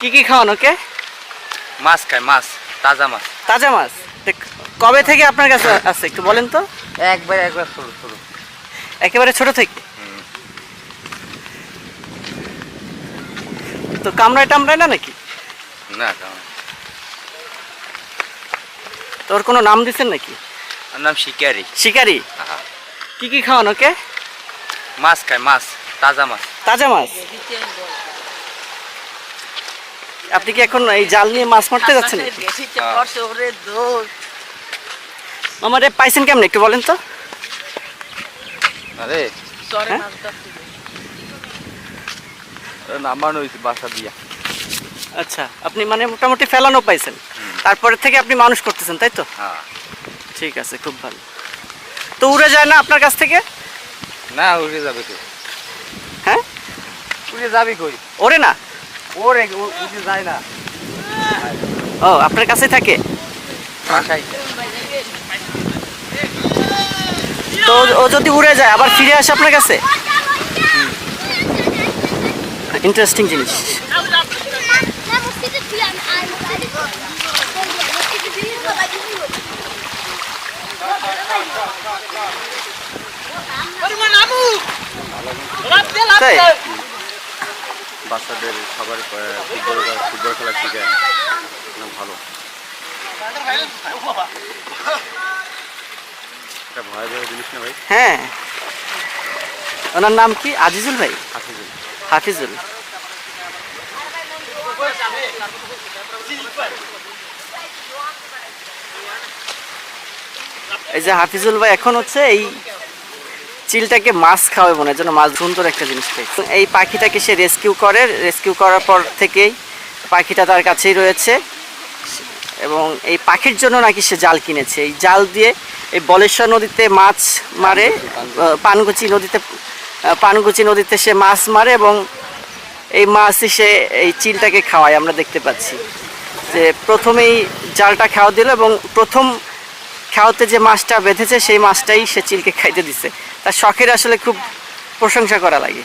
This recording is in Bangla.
কি কি খাওয়ান ওকে মাছ খায় মাছ তাজা মাছ। তাজা মাছ। কবে থেকে আপনার কাছে আছে একটু বলেন তো। একবার একবার সরু সরু একেবারে ছোট থেকে? তো কামড়ায় টামড়ায় না নাকি? না তোর কোনো নাম দিচ্ছেন নাকি? নাম শিকারি। শিকারি। কি কি খাওয়ান ওকে মাছ খায় মাছ তাজা মাছ। তাজা মাছ? আপনি কি এখন এই জাল নিয়ে মাছ মারতে যাচ্ছেন? আমার পাইছেন কেমন একটু বলেন তো? আরে। হ্যাঁ? নামানো হয়েছে বাসা দিয়া। আচ্ছা আপনি মানে মোটামুটি ফেলানো পাইছেন। তারপরে থেকে আপনি মানুষ করতেছেন তাই তো? হ্যাঁ। ঠিক আছে খুব ভালো। তো উড়ে যায় না আপনার কাছ থেকে? না উড়ে যাবে কই? হ্যাঁ? উড়ে যাবে কই? ওরে না। ওরে উঠে যায় না। ও আপনার কাছে থাকে? তো ও- ও যদি উড়ে যায় আবার ফিরে আসে আপনার কাছে? ইন্টারেস্টিং জিনিস। তাই? বাচ্চাদের সবার ফুটবল ফুটবল খেলা শিখে ভালো। এটা ভয় ভয় জিনিস না ভাই? হ্যাঁ। ওনার নাম কি? আজিজুল ভাই? হাফিজুল। হাফিজুল। এই যে হাফিজুল ভাই এখন হচ্ছে এই চিলটাকে মাছ খাওয়াবে মনে হয় যেন মাছ সুন্দর একটা জিনিস এই পাখিটাকে সে রেস্কিউ করে রেস্কিউ করার পর থেকেই পাখিটা তার কাছেই রয়েছে। এবং এই পাখির জন্য নাকি সে জাল কিনেছে। এই জাল দিয়ে এই বলেশ্বর নদীতে মাছ মারে আহ, পানগুচি নদীতে আহ, পানগুচি নদীতে সে মাছ মারে এবং এই মাছই সে এই চিলটাকে খাওয়ায়। আমরা দেখতে পাচ্ছি যে প্রথমেই জালটা খাওয়া দিল এবং প্রথম খাওয়াতে যে মাছটা বেঁধেছে, সেই মাছটাই সে চিলকে খাইতে দিছে। তার শখের আসলে খুব প্রশংসা করা লাগে।